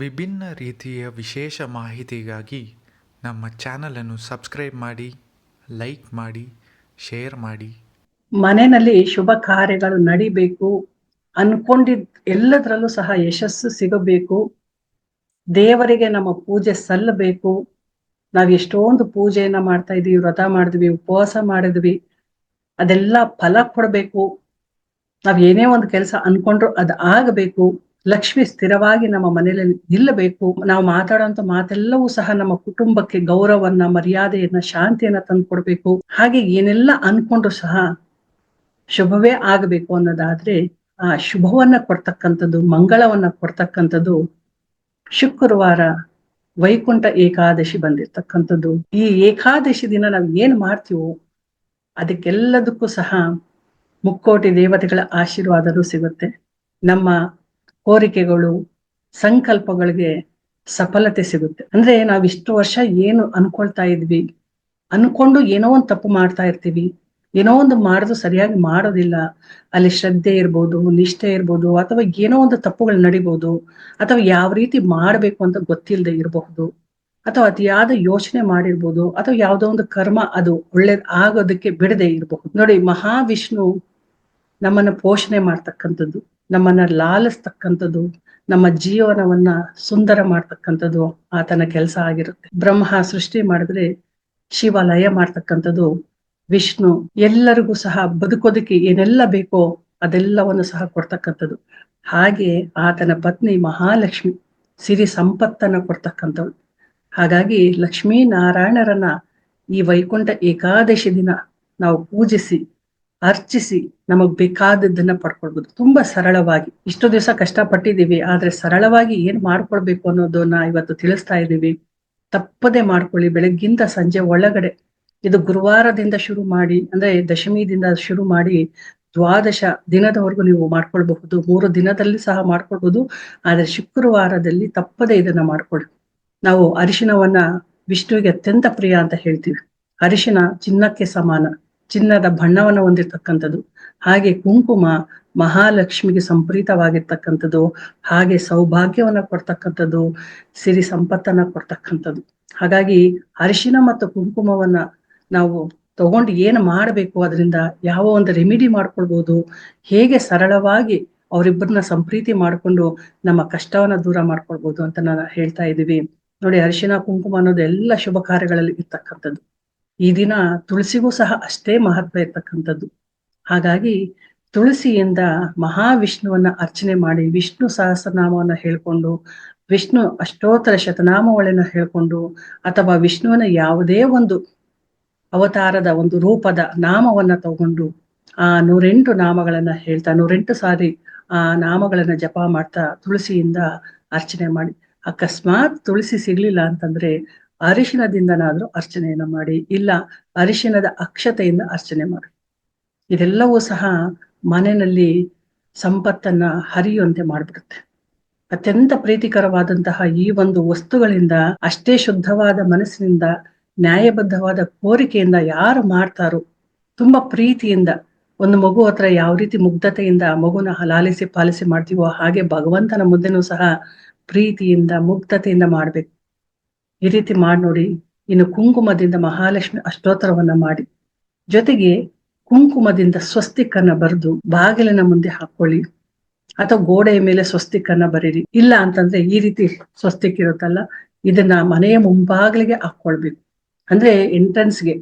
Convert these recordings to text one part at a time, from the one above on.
ವಿಭಿನ್ನ ರೀತಿಯ ವಿಶೇಷ ಮಾಹಿತಿಗಾಗಿ ನಮ್ಮ ಚಾನಲನ್ನು ಸಬ್ಸ್ಕ್ರೈಬ್ ಮಾಡಿ ಲೈಕ್ ಮಾಡಿ ಶೇರ್ ಮಾಡಿ. ಮನೆಯಲ್ಲಿ ಶುಭ ಕಾರ್ಯಗಳು ನಡಿಬೇಕು ಅನ್ಕೊಂಡಿದ್ ಎಲ್ಲದರಲ್ಲೂ ಸಹ ಯಶಸ್ಸು ಸಿಗಬೇಕು. ದೇವರಿಗೆ ನಮ್ಮ ಪೂಜೆ ಸಲ್ಲಬೇಕು. ನಾವು ಎಷ್ಟೊಂದು ಪೂಜೆಯನ್ನ ಮಾಡ್ತಾ ಇದೀವಿ, ವ್ರತ ಮಾಡಿದ್ವಿ, ಉಪವಾಸ ಮಾಡಿದ್ವಿ, ಅದೆಲ್ಲ ಫಲ ಕೊಡಬೇಕು. ನಾವ್ ಏನೇ ಒಂದು ಕೆಲಸ ಅನ್ಕೊಂಡ್ರು ಅದ್ ಆಗಬೇಕು. ಲಕ್ಷ್ಮಿ ಸ್ಥಿರವಾಗಿ ನಮ್ಮ ಮನೆಯಲ್ಲಿ ನಿಲ್ಲಬೇಕು. ನಾವು ಮಾತಾಡುವಂತ ಮಾತೆಲ್ಲವೂ ಸಹ ನಮ್ಮ ಕುಟುಂಬಕ್ಕೆ ಗೌರವನ್ನ, ಮರ್ಯಾದೆಯನ್ನ, ಶಾಂತಿಯನ್ನ ತಂದ್ಕೊಡ್ಬೇಕು ಹಾಗೆ ಏನೆಲ್ಲ ಅನ್ಕೊಂಡ್ರು ಸಹ ಶುಭವೇ ಆಗಬೇಕು ಅನ್ನೋದಾದ್ರೆ ಆ ಶುಭವನ್ನ ಕೊಡ್ತಕ್ಕಂಥದ್ದು, ಮಂಗಳವನ್ನ ಕೊಡ್ತಕ್ಕಂಥದ್ದು ಶುಕ್ರವಾರ ವೈಕುಂಠ ಏಕಾದಶಿ ಬಂದಿರ್ತಕ್ಕಂಥದ್ದು. ಈ ಏಕಾದಶಿ ದಿನ ನಾವು ಏನ್ ಮಾಡ್ತೀವೋ ಅದಕ್ಕೆಲ್ಲದಕ್ಕೂ ಸಹ ಮುಕ್ಕೋಟಿ ದೇವತೆಗಳ ಆಶೀರ್ವಾದನೂ ಸಿಗುತ್ತೆ. ನಮ್ಮ ಕೋರಿಕೆಗಳು, ಸಂಕಲ್ಪಗಳಿಗೆ ಸಫಲತೆ ಸಿಗುತ್ತೆ. ಅಂದ್ರೆ ನಾವ್ ಇಷ್ಟು ವರ್ಷ ಏನು ಅನ್ಕೊಳ್ತಾ ಇದ್ವಿ, ಅನ್ಕೊಂಡು ಏನೋ ಒಂದು ತಪ್ಪು ಮಾಡ್ತಾ ಇರ್ತೀವಿ, ಏನೋ ಒಂದು ಮಾಡೋದು ಸರಿಯಾಗಿ ಮಾಡೋದಿಲ್ಲ. ಅಲ್ಲಿ ಶ್ರದ್ಧೆ ಇರ್ಬೋದು, ನಿಷ್ಠೆ ಇರ್ಬೋದು, ಅಥವಾ ಏನೋ ಒಂದು ತಪ್ಪುಗಳು ನಡಿಬಹುದು ಅಥವಾ ಯಾವ ರೀತಿ ಮಾಡಬೇಕು ಅಂತ ಗೊತ್ತಿಲ್ಲದೆ ಇರಬಹುದು, ಅಥವಾ ಅತಿಯಾದ ಯೋಚನೆ ಮಾಡಿರ್ಬೋದು, ಅಥವಾ ಯಾವುದೋ ಒಂದು ಕರ್ಮ ಅದು ಒಳ್ಳೇದ್ ಆಗೋದಕ್ಕೆ ಬಿಡದೆ ಇರಬಹುದು. ನೋಡಿ, ಮಹಾವಿಷ್ಣು ನಮ್ಮನ್ನ ಪೋಷಣೆ ಮಾಡ್ತಕ್ಕಂಥದ್ದು. ನಮ್ಮನ್ನ ಲಾಲಿಸ್ತಕ್ಕಂಥದ್ದು, ನಮ್ಮ ಜೀವನವನ್ನ ಸುಂದರ ಮಾಡ್ತಕ್ಕಂಥದ್ದು ಆತನ ಕೆಲಸ ಆಗಿರುತ್ತೆ. ಬ್ರಹ್ಮ ಸೃಷ್ಟಿ ಮಾಡಿದ್ರೆ ಶಿವ ಲಯ ಮಾಡ್ತಕ್ಕಂಥದ್ದು, ವಿಷ್ಣು ಎಲ್ಲರಿಗೂ ಸಹ ಬದುಕೋದಕ್ಕೆ ಏನೆಲ್ಲ ಬೇಕೋ ಅದೆಲ್ಲವನ್ನು ಸಹ ಕೊಡ್ತಕ್ಕಂಥದ್ದು. ಹಾಗೆ ಆತನ ಪತ್ನಿ ಮಹಾಲಕ್ಷ್ಮಿ ಸಿರಿ ಸಂಪತ್ತನ್ನ ಕೊಡ್ತಕ್ಕಂಥವ್ಳು. ಹಾಗಾಗಿ ಲಕ್ಷ್ಮೀ ನಾರಾಯಣರನ್ನ ಈ ವೈಕುಂಠ ಏಕಾದಶಿ ದಿನ ನಾವು ಪೂಜಿಸಿ ಅರ್ಚಿಸಿ ನಮಗ್ ಬೇಕಾದದ್ದನ್ನ ಪಡ್ಕೊಳ್ಬಹುದು ತುಂಬಾ ಸರಳವಾಗಿ. ಇಷ್ಟು ದಿವಸ ಕಷ್ಟಪಟ್ಟಿದೀವಿ ಆದ್ರೆ ಸರಳವಾಗಿ ಏನ್ ಮಾಡ್ಕೊಳ್ಬೇಕು ಅನ್ನೋದನ್ನ ಇವತ್ತು ತಿಳಿಸ್ತಾ ಇದ್ದೀವಿ. ತಪ್ಪದೆ ಮಾಡ್ಕೊಳ್ಳಿ. ಬೆಳಗ್ಗಿಂದ ಸಂಜೆ ಒಳಗಡೆ ಇದು ಗುರುವಾರದಿಂದ ಶುರು ಮಾಡಿ, ಅಂದ್ರೆ ದಶಮಿದಿಂದ ಶುರು ಮಾಡಿ ದ್ವಾದಶ ದಿನದವರೆಗೂ ನೀವು ಮಾಡ್ಕೊಳ್ಬಹುದು. ಮೂರು ದಿನದಲ್ಲಿ ಸಹ ಮಾಡ್ಕೊಳ್ಬಹುದು. ಆದ್ರೆ ಶುಕ್ರವಾರದಲ್ಲಿ ತಪ್ಪದೆ ಇದನ್ನ ಮಾಡ್ಕೊಳ್ಳಿ. ನಾವು ಅರಿಶಿನವನ್ನ ವಿಷ್ಣುವಿಗೆ ಅತ್ಯಂತ ಪ್ರಿಯ ಅಂತ ಹೇಳ್ತೀವಿ. ಅರಿಶಿನ ಚಿನ್ನಕ್ಕೆ ಸಮಾನ. ಚಿನ್ನದ ಬಣ್ಣವನ್ನು ಹೊಂದಿರ್ತಕ್ಕಂಥದ್ದು, ಹಾಗೆ ಕುಂಕುಮ ಮಹಾಲಕ್ಷ್ಮಿಗೆ ಸಂಪ್ರೀತವಾಗಿರ್ತಕ್ಕಂಥದ್ದು, ಹಾಗೆ ಸೌಭಾಗ್ಯವನ್ನ ಕೊಡ್ತಕ್ಕಂಥದ್ದು, ಸಿರಿ ಸಂಪತ್ತನ್ನ ಕೊಡ್ತಕ್ಕಂಥದ್ದು. ಹಾಗಾಗಿ ಅರಿಶಿನ ಮತ್ತು ಕುಂಕುಮವನ್ನ ನಾವು ತಗೊಂಡು ಏನು ಮಾಡಬೇಕು, ಅದರಿಂದ ಯಾವ ಒಂದು ರೆಮಿಡಿ ಮಾಡ್ಕೊಳ್ಬಹುದು ಹೇಗೆ ಸರಳವಾಗಿ ಅವರಿಬ್ಬರನ್ನ ಸಂಪ್ರೀತಿ ಮಾಡಿಕೊಂಡು ನಮ್ಮ ಕಷ್ಟವನ್ನ ದೂರ ಮಾಡ್ಕೊಳ್ಬಹುದು ಅಂತ ನಾನು ಹೇಳ್ತಾ ಇದ್ದೀವಿ. ನೋಡಿ, ಅರಿಶಿನ, ಕುಂಕುಮ ಅನ್ನೋದು ಎಲ್ಲ ಶುಭ ಕಾರ್ಯಗಳಲ್ಲಿ ಇರ್ತಕ್ಕಂಥದ್ದು. ಈ ದಿನ ತುಳಸಿಗೂ ಸಹ ಅಷ್ಟೇ ಮಹತ್ವ ಇರ್ತಕ್ಕಂಥದ್ದು. ಹಾಗಾಗಿ ತುಳಸಿಯಿಂದ ಮಹಾವಿಷ್ಣುವನ್ನ ಅರ್ಚನೆ ಮಾಡಿ ವಿಷ್ಣು ಸಹಸ್ರನಾಮವನ್ನು ಹೇಳ್ಕೊಂಡು, ವಿಷ್ಣು ಅಷ್ಟೋತ್ತರ ಶತನಾಮಗಳನ್ನ ಹೇಳ್ಕೊಂಡು, ಅಥವಾ ವಿಷ್ಣುವನ ಯಾವುದೇ ಒಂದು ಅವತಾರದ ಒಂದು ರೂಪದ ನಾಮವನ್ನ ತಗೊಂಡು ಆ ನೂರೆಂಟು ನಾಮಗಳನ್ನ ಹೇಳ್ತಾ, ನೂರೆಂಟು ಸಾರಿ ಆ ನಾಮಗಳನ್ನ ಜಪ ಮಾಡ್ತಾ ತುಳಸಿಯಿಂದ ಅರ್ಚನೆ ಮಾಡಿ. ಅಕಸ್ಮಾತ್ ತುಳಸಿ ಸಿಗ್ಲಿಲ್ಲ ಅಂತಂದ್ರೆ ಅರಿಶಿನದಿಂದನಾದ್ರೂ ಅರ್ಚನೆಯನ್ನ ಮಾಡಿ, ಇಲ್ಲ ಅರಿಶಿನದ ಅಕ್ಷತೆಯಿಂದ ಅರ್ಚನೆ ಮಾಡಿ. ಇದೆಲ್ಲವೂ ಸಹ ಮನೆಯಲ್ಲಿ ಸಂಪತ್ತನ್ನ ಹರಿಯುವಂತೆ ಮಾಡಿಬಿಡುತ್ತೆ. ಅತ್ಯಂತ ಪ್ರೀತಿಕರವಾದಂತಹ ಈ ಒಂದು ವಸ್ತುಗಳಿಂದ, ಅಷ್ಟೇ ಶುದ್ಧವಾದ ಮನಸ್ಸಿನಿಂದ, ನ್ಯಾಯಬದ್ಧವಾದ ಕೋರಿಕೆಯಿಂದ ಯಾರು ಮಾಡ್ತಾರೋ, ತುಂಬಾ ಪ್ರೀತಿಯಿಂದ, ಒಂದು ಮಗು ಹತ್ರ ಯಾವ ರೀತಿ ಮುಗ್ಧತೆಯಿಂದ ಮಗುನ ಹಲಾಲಿಸಿ ಪಾಲಿಸಿ ಮಾಡ್ತೀವೋ ಹಾಗೆ ಭಗವಂತನ ಮುದ್ದೆನೂ ಸಹ ಪ್ರೀತಿಯಿಂದ, ಮುಗ್ಧತೆಯಿಂದ ಮಾಡ್ಬೇಕು. ಈ ರೀತಿ ಮಾಡಿ ನೋಡಿ. ಇನ್ನು ಕುಂಕುಮದಿಂದ ಮಹಾಲಕ್ಷ್ಮಿ ಅಷ್ಟೋತ್ತರವನ್ನ ಮಾಡಿ. ಜೊತೆಗೆ ಕುಂಕುಮದಿಂದ ಸ್ವಸ್ತಿಕನ್ನ ಬರೆದು ಬಾಗಿಲಿನ ಮುಂದೆ ಹಾಕೊಳ್ಳಿ. ಅಥವಾ ಗೋಡೆಯ ಮೇಲೆ ಸ್ವಸ್ತಿಕನ್ನ ಬರೀರಿ. ಇಲ್ಲ ಅಂತಂದ್ರೆ ಈ ರೀತಿ ಸ್ವಸ್ತಿಕ್ ಇರುತ್ತಲ್ಲ, ಇದನ್ನ ಮನೆಯ ಮುಂಬಾಗಿಲಿಗೆ ಹಾಕೊಳ್ಬೇಕು. ಅಂದ್ರೆ ಎಂಟ್ರೆನ್ಸ್ಗೆ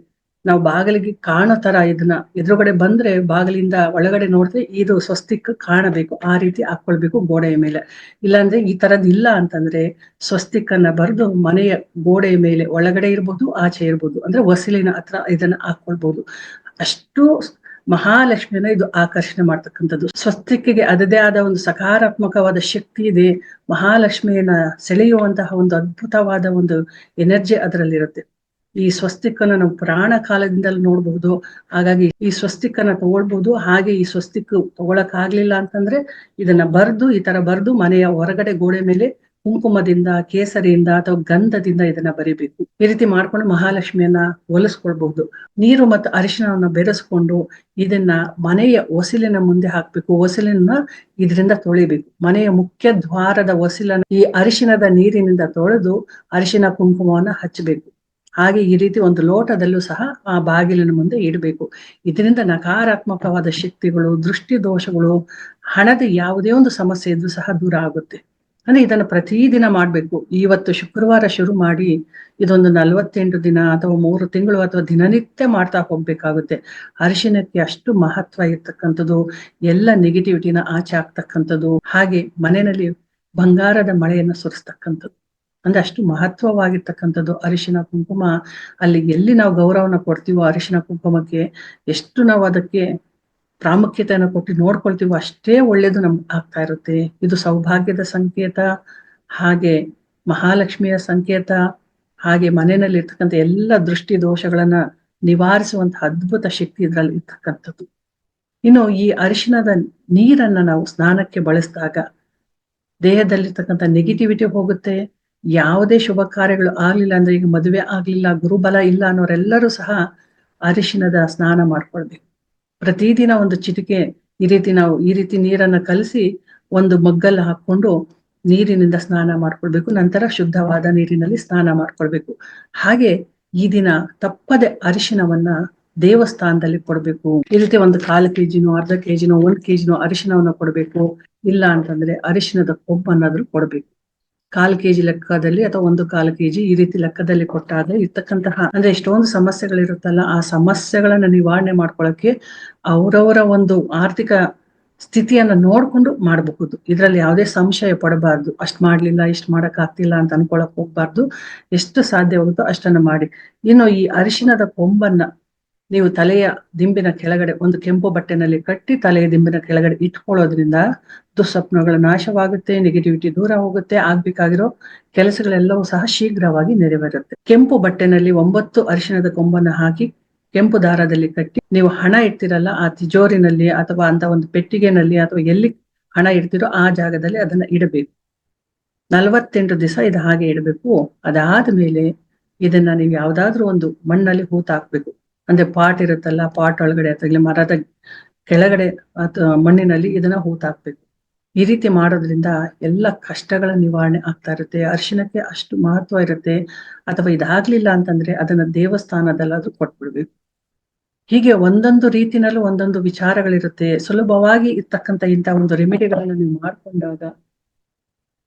ನಾವು ಬಾಗಿಲಿಗೆ ಕಾಣೋ ತರ ಇದನ್ನ ಎದುರುಗಡೆ ಬಂದ್ರೆ ಬಾಗಿಲಿಂದ ಒಳಗಡೆ ನೋಡಿದ್ರೆ ಇದು ಸ್ವಸ್ತಿಕ್ ಕಾಣಬೇಕು, ಆ ರೀತಿ ಹಾಕೊಳ್ಬೇಕು ಗೋಡೆಯ ಮೇಲೆ. ಇಲ್ಲಾಂದ್ರೆ ಈ ತರದ್ ಇಲ್ಲ ಅಂತಂದ್ರೆ ಸ್ವಸ್ತಿಕ್ ಅನ್ನ ಬರೆದು ಮನೆಯ ಗೋಡೆಯ ಮೇಲೆ ಒಳಗಡೆ ಇರ್ಬೋದು, ಆಚೆ ಇರ್ಬೋದು. ಅಂದ್ರೆ ವಸಲಿನ ಹತ್ರ ಇದನ್ನ ಹಾಕೊಳ್ಬಹುದು ಅಷ್ಟು ಮಹಾಲಕ್ಷ್ಮಿಯನ್ನ ಇದು ಆಕರ್ಷಣೆ ಮಾಡ್ತಕ್ಕಂಥದ್ದು. ಸ್ವಸ್ತಿಕ್ಕಿಗೆ ಅದದೇ ಆದ ಒಂದು ಸಕಾರಾತ್ಮಕವಾದ ಶಕ್ತಿ ಇದೆ, ಮಹಾಲಕ್ಷ್ಮಿಯನ್ನ ಸೆಳೆಯುವಂತಹ ಒಂದು ಅದ್ಭುತವಾದ ಒಂದು ಎನರ್ಜಿ ಅದರಲ್ಲಿರುತ್ತೆ. ಈ ಸ್ವಸ್ತಿಕನ ನಾವು ಪುರಾಣ ಕಾಲದಿಂದಲೂ ನೋಡಬಹುದು. ಹಾಗಾಗಿ ಈ ಸ್ವಸ್ತಿಕನ್ನ ತಗೊಳ್ಬಹುದು. ಹಾಗೆ ಈ ಸ್ವಸ್ತಿಕ್ ತಗೊಳಕ್ ಆಗ್ಲಿಲ್ಲ ಅಂತಂದ್ರೆ ಇದನ್ನ ಬರ್ದು, ಈ ತರ ಬರ್ದು ಮನೆಯ ಹೊರಗಡೆ ಗೋಡೆ ಮೇಲೆ ಕುಂಕುಮದಿಂದ, ಕೇಸರಿಯಿಂದ ಅಥವಾ ಗಂಧದಿಂದ ಇದನ್ನ ಬರಿಬೇಕು. ಈ ರೀತಿ ಮಾಡ್ಕೊಂಡು ಮಹಾಲಕ್ಷ್ಮಿಯನ್ನ ಒಲಿಸ್ಕೊಳ್ಬಹುದು ನೀರು ಮತ್ತು ಅರಿಶಿನವನ್ನ ಬೆರೆಸ್ಕೊಂಡು ಇದನ್ನ ಮನೆಯ ಒಸಿಲಿನ ಮುಂದೆ ಹಾಕ್ಬೇಕು. ಒಸಿಲನ್ನ ಇದರಿಂದ ತೊಳಿಬೇಕು. ಮನೆಯ ಮುಖ್ಯ ದ್ವಾರದ ಒಸಿಲನ್ನ ಈ ಅರಿಶಿಣದ ನೀರಿನಿಂದ ತೊಳೆದು ಅರಿಶಿನ ಕುಂಕುಮವನ್ನ ಹಚ್ಚಬೇಕು. ಹಾಗೆ ಈ ರೀತಿ ಒಂದು ಲೋಟದಲ್ಲೂ ಸಹ ಆ ಬಾಗಿಲಿನ ಮುಂದೆ ಇಡಬೇಕು. ಇದರಿಂದ ನಕಾರಾತ್ಮಕವಾದ ಶಕ್ತಿಗಳು ದೃಷ್ಟಿ ದೋಷಗಳು ಹಣದ ಯಾವುದೇ ಒಂದು ಸಮಸ್ಯೆ ಇದ್ರೂ ಸಹ ದೂರ ಆಗುತ್ತೆ. ಅಂದ್ರೆ ಇದನ್ನು ಪ್ರತಿದಿನ ಮಾಡಬೇಕು. ಇವತ್ತು ಶುಕ್ರವಾರ ಶುರು ಮಾಡಿ ಇದೊಂದು ನಲವತ್ತೆಂಟು ದಿನ ಅಥವಾ ಮೂರು ತಿಂಗಳು ಅಥವಾ ದಿನನಿತ್ಯ ಮಾಡ್ತಾ ಹೋಗ್ಬೇಕಾಗುತ್ತೆ. ಅರಿಶಿನಕ್ಕೆ ಅಷ್ಟು ಮಹತ್ವ ಇರ್ತಕ್ಕಂಥದ್ದು, ಎಲ್ಲ ನೆಗೆಟಿವಿಟಿನ ಆಚೆ ಆಗ್ತಕ್ಕಂಥದ್ದು, ಹಾಗೆ ಮನೆಯಲ್ಲಿ ಬಂಗಾರದ ಮಳೆಯನ್ನ ಸುರಿಸ್ತಕ್ಕಂಥದ್ದು. ಅಂದ್ರೆ ಅಷ್ಟು ಮಹತ್ವವಾಗಿರ್ತಕ್ಕಂಥದ್ದು ಅರಿಶಿನ ಕುಂಕುಮ, ಅಲ್ಲಿ ಎಲ್ಲಿ ನಾವು ಗೌರವನ ಕೊಡ್ತೀವೋ ಅರಿಶಿನ ಕುಂಕುಮಕ್ಕೆ, ಎಷ್ಟು ನಾವು ಅದಕ್ಕೆ ಪ್ರಾಮುಖ್ಯತೆಯನ್ನು ಕೊಟ್ಟು ನೋಡ್ಕೊಳ್ತೀವೋ ಅಷ್ಟೇ ಒಳ್ಳೇದು ನಮ್ಗೆ ಆಗ್ತಾ ಇರುತ್ತೆ. ಇದು ಸೌಭಾಗ್ಯದ ಸಂಕೇತ, ಹಾಗೆ ಮಹಾಲಕ್ಷ್ಮಿಯ ಸಂಕೇತ, ಹಾಗೆ ಮನೆಯಲ್ಲಿ ಇರ್ತಕ್ಕಂಥ ಎಲ್ಲ ದೃಷ್ಟಿ ದೋಷಗಳನ್ನ ನಿವಾರಿಸುವಂತಹ ಅದ್ಭುತ ಶಕ್ತಿ ಇದ್ರಲ್ಲಿ ಇರ್ತಕ್ಕಂಥದ್ದು. ಇನ್ನು ಈ ಅರಿಶಿಣದ ನೀರನ್ನ ನಾವು ಸ್ನಾನಕ್ಕೆ ಬಳಸಿದಾಗ ದೇಹದಲ್ಲಿರ್ತಕ್ಕಂಥ ನೆಗೆಟಿವಿಟಿ ಹೋಗುತ್ತೆ ಯಾವುದೇ ಶುಭ ಕಾರ್ಯಗಳು ಆಗ್ಲಿಲ್ಲ ಅಂದ್ರೆ ಈಗ ಮದುವೆ ಆಗ್ಲಿಲ್ಲ, ಗುರುಬಲ ಇಲ್ಲ ಅನ್ನೋರೆಲ್ಲರೂ ಸಹ ಅರಿಶಿನದ ಸ್ನಾನ ಮಾಡ್ಕೊಳ್ಬೇಕು. ಪ್ರತಿದಿನ ಒಂದು ಚಿಟಿಕೆ, ಈ ರೀತಿ ನಾವು ಈ ರೀತಿ ನೀರನ್ನ ಕಲಸಿ ಒಂದು ಮಗ್ಗಲ್ಲಿ ಹಾಕೊಂಡು ನೀರಿನಿಂದ ಸ್ನಾನ ಮಾಡ್ಕೊಳ್ಬೇಕು. ನಂತರ ಶುದ್ಧವಾದ ನೀರಿನಲ್ಲಿ ಸ್ನಾನ ಮಾಡ್ಕೊಳ್ಬೇಕು. ಹಾಗೆ ಈ ದಿನ ತಪ್ಪದೆ ಅರಿಶಿನವನ್ನ ದೇವಸ್ಥಾನದಲ್ಲಿ ಕೊಡ್ಬೇಕು. ಈ ರೀತಿ ಒಂದು ಕಾಲು ಕೆಜಿನೋ, ಅರ್ಧ ಕೆಜಿನೋ, ಒಂದ್ ಕೆಜಿನೋ ಅರಿಶಿನವನ್ನ ಕೊಡ್ಬೇಕು. ಇಲ್ಲ ಅಂತಂದ್ರೆ ಅರಿಶಿನದ ಕೊಬ್ಬನ್ನಾದ್ರೂ ಕೊಡ್ಬೇಕು. ಕಾಲ್ ಕೆಜಿ ಲೆಕ್ಕದಲ್ಲಿ ಅಥವಾ ಒಂದು ಕಾಲು ಕೆಜಿ ಈ ರೀತಿ ಲೆಕ್ಕದಲ್ಲಿ ಕೊಟ್ಟಾಗ ಇರ್ತಕ್ಕಂತಹ, ಅಂದ್ರೆ ಎಷ್ಟೊಂದು ಸಮಸ್ಯೆಗಳಿರುತ್ತಲ್ಲ, ಆ ಸಮಸ್ಯೆಗಳನ್ನ ನಿವಾರಣೆ ಮಾಡ್ಕೊಳಕ್ಕೆ ಅವರವರ ಒಂದು ಆರ್ಥಿಕ ಸ್ಥಿತಿಯನ್ನ ನೋಡ್ಕೊಂಡು ಮಾಡಬಹುದು. ಇದ್ರಲ್ಲಿ ಯಾವುದೇ ಸಂಶಯ ಪಡಬಾರ್ದು. ಅಷ್ಟ್ ಮಾಡ್ಲಿಲ್ಲ, ಇಷ್ಟ್ ಮಾಡಕ್ ಆಗ್ತಿಲ್ಲ ಅಂತ ಅನ್ಕೊಳಕ್ ಹೋಗ್ಬಾರ್ದು. ಎಷ್ಟು ಸಾಧ್ಯವಾಗುತ್ತೋ ಅಷ್ಟನ್ನ ಮಾಡಿ. ಇನ್ನು ಈ ಅರಿಶಿಣದ ಕೊಂಬನ್ನ ನೀವು ತಲೆಯ ದಿಂಬಿನ ಕೆಳಗಡೆ ಒಂದು ಕೆಂಪು ಬಟ್ಟೆನಲ್ಲಿ ಕಟ್ಟಿ ತಲೆಯ ದಿಂಬಿನ ಕೆಳಗಡೆ ಇಟ್ಕೊಳ್ಳೋದ್ರಿಂದ ದುಸ್ವಪ್ನಗಳ ನಾಶವಾಗುತ್ತೆ ನೆಗೆಟಿವಿಟಿ ದೂರ ಹೋಗುತ್ತೆ, ಆಗ್ಬೇಕಾಗಿರೋ ಕೆಲಸಗಳೆಲ್ಲವೂ ಸಹ ಶೀಘ್ರವಾಗಿ ನೆರವೇರುತ್ತೆ. ಕೆಂಪು ಬಟ್ಟೆನಲ್ಲಿ ಒಂಬತ್ತು ಅರಿಶಿಣದ ಕೊಂಬನ್ನು ಹಾಕಿ ಕೆಂಪು ದಾರದಲ್ಲಿ ಕಟ್ಟಿ, ನೀವು ಹಣ ಇಡ್ತಿರಲ್ಲ ಆ ತಿಜೋರಿನಲ್ಲಿ ಅಥವಾ ಅಂತ ಒಂದು ಪೆಟ್ಟಿಗೆನಲ್ಲಿ ಅಥವಾ ಎಲ್ಲಿ ಹಣ ಇಡ್ತಿರೋ ಆ ಜಾಗದಲ್ಲಿ ಅದನ್ನ ಇಡಬೇಕು. ನಲವತ್ತೆಂಟು ದಿವಸ ಇದು ಹಾಗೆ ಇಡಬೇಕು. ಅದಾದ ಮೇಲೆ ಇದನ್ನ ನೀವು ಯಾವ್ದಾದ್ರು ಒಂದು ಮಣ್ಣಲ್ಲಿ ಹೂತ ಹಾಕ್ಬೇಕು ಅಂದ್ರೆ ಪಾಟ್ ಇರುತ್ತಲ್ಲ, ಪಾಟ್ ಒಳಗಡೆ ಅಥವಾ ಮರದ ಕೆಳಗಡೆ ಅಥವಾ ಮಣ್ಣಿನಲ್ಲಿ ಇದನ್ನ ಹೂತಾಕ್ಬೇಕು. ಈ ರೀತಿ ಮಾಡೋದ್ರಿಂದ ಎಲ್ಲ ಕಷ್ಟಗಳ ನಿವಾರಣೆ ಆಗ್ತಾ ಇರುತ್ತೆ. ಅರ್ಶಿನಕ್ಕೆ ಅಷ್ಟು ಮಹತ್ವ ಇರುತ್ತೆ. ಅಥವಾ ಇದಾಗ್ಲಿಲ್ಲ ಅಂತಂದ್ರೆ ಅದನ್ನ ದೇವಸ್ಥಾನದಲ್ಲಾದ್ರೂ ಕೊಟ್ಬಿಡ್ಬೇಕು. ಹೀಗೆ ಒಂದೊಂದು ರೀತಿನಲ್ಲೂ ಒಂದೊಂದು ವಿಚಾರಗಳಿರುತ್ತೆ. ಸುಲಭವಾಗಿ ಇರ್ತಕ್ಕಂಥ ಇಂಥ ಒಂದು ರೆಮಿಡಿಗಳನ್ನ ನೀವು ಮಾಡ್ಕೊಂಡಾಗ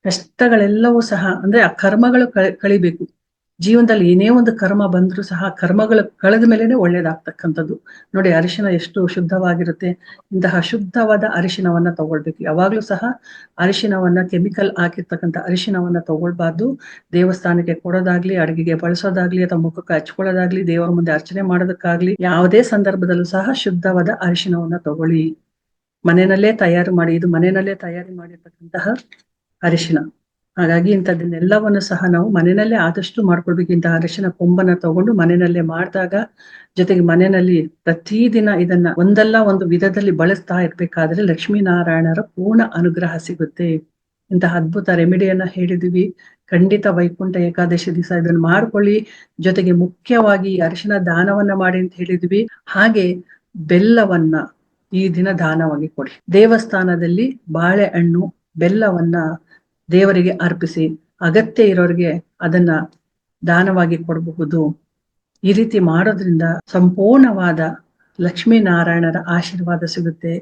ಕಷ್ಟಗಳೆಲ್ಲವೂ ಸಹ ಅಂದ್ರೆ ಆ ಕರ್ಮಗಳು ಕಳಿಬೇಕು. ಜೀವನದಲ್ಲಿ ಏನೇ ಒಂದು ಕರ್ಮ ಬಂದರೂ ಸಹ ಕರ್ಮಗಳು ಕಳೆದ ಮೇಲೆನೆ ಒಳ್ಳೇದಾಗ್ತಕ್ಕಂಥದ್ದು. ನೋಡಿ ಅರಿಶಿನ ಎಷ್ಟು ಶುದ್ಧವಾಗಿರುತ್ತೆ. ಇಂತಹ ಶುದ್ಧವಾದ ಅರಿಶಿನವನ್ನ ತಗೊಳ್ಬೇಕು. ಯಾವಾಗ್ಲೂ ಸಹ ಅರಿಶಿನವನ್ನ ಕೆಮಿಕಲ್ ಹಾಕಿರ್ತಕ್ಕಂಥ ಅರಿಶಿನವನ್ನ ತಗೊಳ್ಬಾರ್ದು. ದೇವಸ್ಥಾನಕ್ಕೆ ಕೊಡೋದಾಗ್ಲಿ, ಅಡುಗೆಗೆ ಬಳಸೋದಾಗ್ಲಿ, ಅಥವಾ ಮುಖಕ್ಕೆ ಹಚ್ಕೊಳ್ಳೋದಾಗ್ಲಿ, ದೇವರ ಮುಂದೆ ಅರ್ಚನೆ ಮಾಡೋದಕ್ಕಾಗ್ಲಿ, ಯಾವುದೇ ಸಂದರ್ಭದಲ್ಲೂ ಸಹ ಶುದ್ಧವಾದ ಅರಿಶಿನವನ್ನ ತಗೊಳ್ಳಿ. ಮನೆಯಲ್ಲೇ ತಯಾರು ಮಾಡಿ, ಇದು ಮನೆಯಲ್ಲೇ ತಯಾರಿ ಮಾಡಿರ್ತಕ್ಕಂತಹ ಅರಿಶಿನ. ಹಾಗಾಗಿ ಇಂಥದ್ದನ್ನೆಲ್ಲವನ್ನು ಸಹ ನಾವು ಮನೆಯಲ್ಲೇ ಆದಷ್ಟು ಮಾಡ್ಕೊಳ್ಬೇಕು. ಇಂತಹ ಅರಿಶಿನ ಕೊಂಬನ್ನ ತಗೊಂಡು ಮನೆಯಲ್ಲೇ ಮಾಡಿದಾಗ ಜೊತೆಗೆ ಮನೆಯಲ್ಲಿ ಪ್ರತಿದಿನ ಇದನ್ನ ಒಂದಲ್ಲ ಒಂದು ವಿಧದಲ್ಲಿ ಬಳಸ್ತಾ ಇರ್ಬೇಕಾದ್ರೆ ಲಕ್ಷ್ಮೀನಾರಾಯಣರ ಪೂರ್ಣ ಅನುಗ್ರಹ ಸಿಗುತ್ತೆ. ಇಂತಹ ಅದ್ಭುತ ರೆಮಿಡಿಯನ್ನ ಹೇಳಿದ್ವಿ. ಖಂಡಿತ ವೈಕುಂಠ ಏಕಾದಶಿ ದಿವಸ ಇದನ್ನ ಮಾಡ್ಕೊಳ್ಳಿ. ಜೊತೆಗೆ ಮುಖ್ಯವಾಗಿ ಅರಿಶಿನ ದಾನವನ್ನ ಮಾಡಿ ಅಂತ ಹೇಳಿದ್ವಿ. ಹಾಗೆ ಬೆಲ್ಲವನ್ನ ಈ ದಿನ ದಾನವಾಗಿ ಕೊಡಿ. ದೇವಸ್ಥಾನದಲ್ಲಿ ಬಾಳೆಹಣ್ಣು, ಬೆಲ್ಲವನ್ನ ದೇವರಿಗೆ ಅರ್ಪಿಸಿ ಅಗತ್ಯ ಇರೋರಿಗೆ ಅದನ್ನ ದಾನವಾಗಿ ಕೊಡಬಹುದು. ಈ ರೀತಿ ಮಾಡೋದ್ರಿಂದ ಸಂಪೂರ್ಣವಾದ ಲಕ್ಷ್ಮೀನಾರಾಯಣರ ಆಶೀರ್ವಾದ ಸಿಗುತ್ತೆ.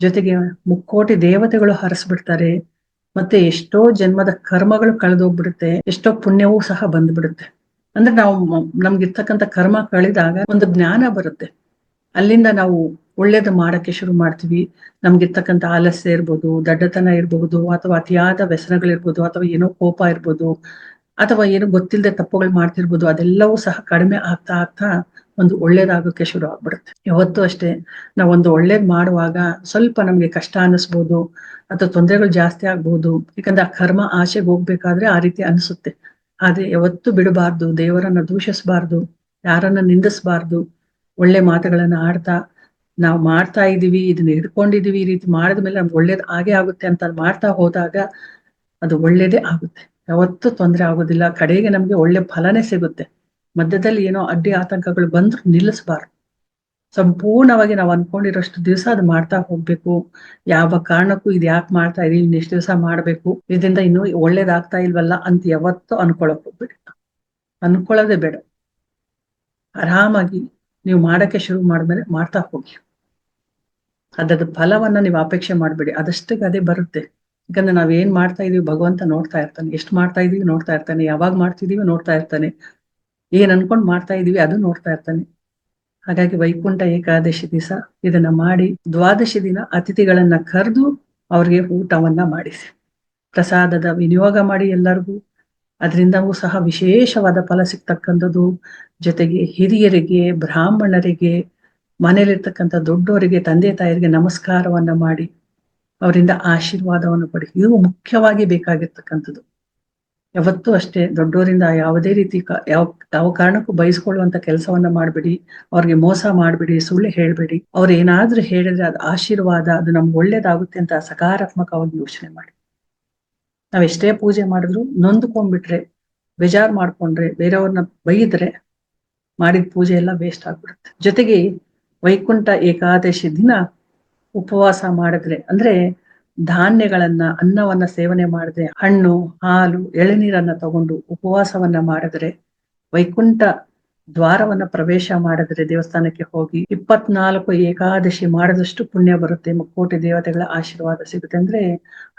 ಜೊತೆಗೆ ಮುಕ್ಕೋಟಿ ದೇವತೆಗಳು ಹರಸ್ಬಿಡ್ತಾರೆ. ಮತ್ತೆ ಎಷ್ಟೋ ಜನ್ಮದ ಕರ್ಮಗಳು ಕಳೆದೋಗ್ಬಿಡುತ್ತೆ. ಎಷ್ಟೋ ಪುಣ್ಯವೂ ಸಹ ಬಂದ್ಬಿಡುತ್ತೆ. ಅಂದ್ರೆ ನಾವು ನಮ್ಗಿರ್ತಕ್ಕಂಥ ಕರ್ಮ ಕಳೆದಾಗ ಒಂದು ಜ್ಞಾನ ಬರುತ್ತೆ. ಅಲ್ಲಿಂದ ನಾವು ಒಳ್ಳೇದು ಮಾಡಕ್ಕೆ ಶುರು ಮಾಡ್ತೀವಿ. ನಮ್ಗಿರ್ತಕ್ಕಂಥ ಆಲಸ್ಯ ಇರ್ಬೋದು, ದಡ್ಡತನ ಇರಬಹುದು ಅಥವಾ ಅತಿಯಾದ ವ್ಯಸನಗಳಿರ್ಬೋದು, ಅಥವಾ ಏನೋ ಕೋಪ ಇರ್ಬೋದು, ಅಥವಾ ಏನೋ ಗೊತ್ತಿಲ್ಲದೆ ತಪ್ಪುಗಳು ಮಾಡ್ತಿರ್ಬೋದು, ಅದೆಲ್ಲವೂ ಸಹ ಕಡಿಮೆ ಆಗ್ತಾ ಆಗ್ತಾ ಒಂದು ಒಳ್ಳೇದಾಗೋಕ್ಕೆ ಶುರು ಆಗ್ಬಿಡುತ್ತೆ. ಯಾವತ್ತೂ ಅಷ್ಟೇ, ನಾವು ಒಂದು ಒಳ್ಳೇದ್ ಮಾಡುವಾಗ ಸ್ವಲ್ಪ ನಮ್ಗೆ ಕಷ್ಟ ಅನ್ನಿಸ್ಬೋದು ಅಥವಾ ತೊಂದರೆಗಳು ಜಾಸ್ತಿ ಆಗ್ಬೋದು, ಯಾಕಂದ್ರೆ ಆ ಕರ್ಮ ಆಸೆಗೆ ಹೋಗ್ಬೇಕಾದ್ರೆ ಆ ರೀತಿ ಅನಿಸುತ್ತೆ. ಆದ್ರೆ ಯಾವತ್ತೂ ಬಿಡಬಾರ್ದು, ದೇವರನ್ನ ದೂಷಿಸಬಾರ್ದು, ಯಾರನ್ನ ನಿಂದಿಸಬಾರ್ದು, ಒಳ್ಳೆ ಮಾತುಗಳನ್ನ ಆಡ್ತಾ ನಾವು ಮಾಡ್ತಾ ಇದೀವಿ, ಇದನ್ನ ಹಿಡ್ಕೊಂಡಿದೀವಿ ಈ ರೀತಿ ಮಾಡಿದ ಮೇಲೆ ನಮ್ಗೆ ಒಳ್ಳೇದ್ ಆಗೇ ಆಗುತ್ತೆ ಅಂತ ಮಾಡ್ತಾ ಹೋದಾಗ ಅದು ಒಳ್ಳೇದೇ ಆಗುತ್ತೆ. ಯಾವತ್ತೂ ತೊಂದರೆ ಆಗೋದಿಲ್ಲ. ಕಡೆಗೆ ನಮ್ಗೆ ಒಳ್ಳೆ ಫಲನೇ ಸಿಗುತ್ತೆ. ಮಧ್ಯದಲ್ಲಿ ಏನೋ ಅಡ್ಡಿ ಆತಂಕಗಳು ಬಂದ್ರು ನಿಲ್ಲಿಸಬಾರ್ದು. ಸಂಪೂರ್ಣವಾಗಿ ನಾವು ಅನ್ಕೊಂಡಿರೋಷ್ಟು ದಿವಸ ಅದು ಮಾಡ್ತಾ ಹೋಗ್ಬೇಕು. ಯಾವ ಕಾರಣಕ್ಕೂ ಇದು ಯಾಕೆ ಮಾಡ್ತಾ ಇದೀವಿ ಇನ್ನೆಷ್ಟು ದಿವಸ ಮಾಡ್ಬೇಕು. ಇದರಿಂದ ಇನ್ನು ಒಳ್ಳೇದಾಗ್ತಾ ಇಲ್ವಲ್ಲ ಅಂತ ಯಾವತ್ತೂ ಅನ್ಕೊಳಕ್ ಹೋಗ್ಬೇಡಿ. ಅನ್ಕೊಳ್ಳೋದೇ ಬೇಡ. ಆರಾಮಾಗಿ ನೀವು ಮಾಡಕ್ಕೆ ಶುರು ಮಾಡಿದ್ಮೇಲೆ ಮಾಡ್ತಾ ಹೋಗಿ. ಅದರದ ಫಲವನ್ನ ನೀವು ಅಪೇಕ್ಷೆ ಮಾಡಬೇಡಿ. ಅದಷ್ಟಕ್ಕೆ ಅದೇ ಬರುತ್ತೆ. ಯಾಕಂದ್ರೆ ನಾವ್ ಏನ್ ಮಾಡ್ತಾ ಇದೀವಿ, ಭಗವಂತ ನೋಡ್ತಾ ಇರ್ತಾನೆ. ಎಷ್ಟು ಮಾಡ್ತಾ ಇದೀವಿ ನೋಡ್ತಾ ಇರ್ತಾನೆ. ಯಾವಾಗ ಮಾಡ್ತಿದೀವಿ ನೋಡ್ತಾ ಇರ್ತಾನೆ. ಏನ್ ಅನ್ಕೊಂಡ್ ಮಾಡ್ತಾ ಇದೀವಿ ಅದು ನೋಡ್ತಾ ಇರ್ತಾನೆ. ಹಾಗಾಗಿ ವೈಕುಂಠ ಏಕಾದಶಿ ದಿವಸ ಇದನ್ನ ಮಾಡಿ ದ್ವಾದಶಿ ದಿನ ಅತಿಥಿಗಳನ್ನ ಕರೆದು ಅವ್ರಿಗೆ ಊಟವನ್ನ ಮಾಡಿಸಿ. ಪ್ರಸಾದದ ವಿನಿಯೋಗ ಮಾಡಿ ಎಲ್ಲರಿಗೂ. ಅದರಿಂದವೂ ಸಹ ವಿಶೇಷವಾದ ಫಲ ಸಿಗ್ತಕ್ಕಂಥದ್ದು. ಜೊತೆಗೆ ಹಿರಿಯರಿಗೆ, ಬ್ರಾಹ್ಮಣರಿಗೆ ಮನೇಲಿರ್ತಕ್ಕಂಥ ದೊಡ್ಡವರಿಗೆ, ತಂದೆ ತಾಯರಿಗೆ ನಮಸ್ಕಾರವನ್ನ ಮಾಡಿ, ಅವರಿಂದ ಆಶೀರ್ವಾದವನ್ನು ಪಡಿ. ಇದು ಮುಖ್ಯವಾಗಿ ಬೇಕಾಗಿರ್ತಕ್ಕಂಥದ್ದು. ಯಾವತ್ತೂ ಅಷ್ಟೇ ದೊಡ್ಡವರಿಂದ ಯಾವುದೇ ರೀತಿ ಯಾವ ಯಾವ ಕಾರಣಕ್ಕೂ ಬಯಸ್ಕೊಳ್ಳುವಂತ ಕೆಲಸವನ್ನ ಮಾಡಬೇಡಿ, ಅವ್ರಿಗೆ ಮೋಸ ಮಾಡಬೇಡಿ, ಸುಳ್ಳು ಹೇಳ್ಬೇಡಿ. ಅವ್ರು ಏನಾದ್ರೂ ಹೇಳಿದ್ರೆ ಅದು ಆಶೀರ್ವಾದ, ಅದು ನಮ್ಗೆ ಒಳ್ಳೇದಾಗುತ್ತೆ ಅಂತ ಸಕಾರಾತ್ಮಕವಾಗಿ ಯೋಚನೆ ಮಾಡಿ. ನಾವ್ ಎಷ್ಟೇ ಪೂಜೆ ಮಾಡಿದ್ರು ನೊಂದ್ಕೊಂಡ್ಬಿಟ್ರೆ, ಬೇಜಾರ್ ಮಾಡ್ಕೊಂಡ್ರೆ, ಬೇರೆಯವ್ರನ್ನ ಬೈದ್ರೆ, ಮಾಡಿದ ಪೂಜೆ ಎಲ್ಲ ವೇಸ್ಟ್ ಆಗ್ಬಿಡುತ್ತೆ. ಜೊತೆಗೆ ವೈಕುಂಠ ಏಕಾದಶಿ ದಿನ ಉಪವಾಸ ಮಾಡಿದ್ರೆ, ಅಂದ್ರೆ ಧಾನ್ಯಗಳನ್ನ, ಅನ್ನವನ್ನ ಸೇವನೆ ಮಾಡಿದ್ರೆ, ಹಣ್ಣು, ಹಾಲು, ಎಳನೀರನ್ನ ತಗೊಂಡು ಉಪವಾಸವನ್ನ ಮಾಡಿದ್ರೆ, ವೈಕುಂಠ ದ್ವಾರವನ್ನ ಪ್ರವೇಶ ಮಾಡಿದ್ರೆ ದೇವಸ್ಥಾನಕ್ಕೆ ಹೋಗಿ ಇಪ್ಪತ್ನಾಲ್ಕು ಏಕಾದಶಿ ಮಾಡಿದಷ್ಟು ಪುಣ್ಯ ಬರುತ್ತೆ ಮುಕ್ಕೋಟಿ ದೇವತೆಗಳ ಆಶೀರ್ವಾದ ಸಿಗುತ್ತೆ. ಅಂದ್ರೆ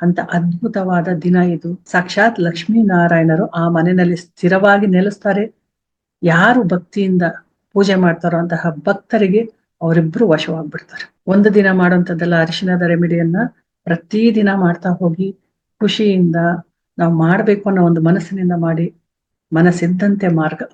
ಅಂತ ಅದ್ಭುತವಾದ ದಿನ ಇದು. ಸಾಕ್ಷಾತ್ ಲಕ್ಷ್ಮೀ ನಾರಾಯಣರು ಆ ಮನೆಯಲ್ಲಿ ಸ್ಥಿರವಾಗಿ ನೆಲೆಸ್ತಾರೆ. ಯಾರು ಭಕ್ತಿಯಿಂದ ಪೂಜೆ ಮಾಡ್ತಾರೋ ಅಂತಹ ಭಕ್ತರಿಗೆ ಅವರಿಬ್ರು ವಶವಾಗ್ಬಿಡ್ತಾರೆ. ಒಂದು ದಿನ ಮಾಡುವಂಥದ್ದೆಲ್ಲ ಅರಿಶಿನದ ರೆಮಿಡಿಯನ್ನ ಪ್ರತಿ ದಿನ ಮಾಡ್ತಾ ಹೋಗಿ ಖುಷಿಯಿಂದ ನಾವು ಮಾಡಬೇಕು ಅನ್ನೋ ಒಂದು ಮನಸ್ಸಿನಿಂದ ಮಾಡಿ ಮನಸ್ಸಿದ್ದಂತೆ ಮಾರ್ಗ.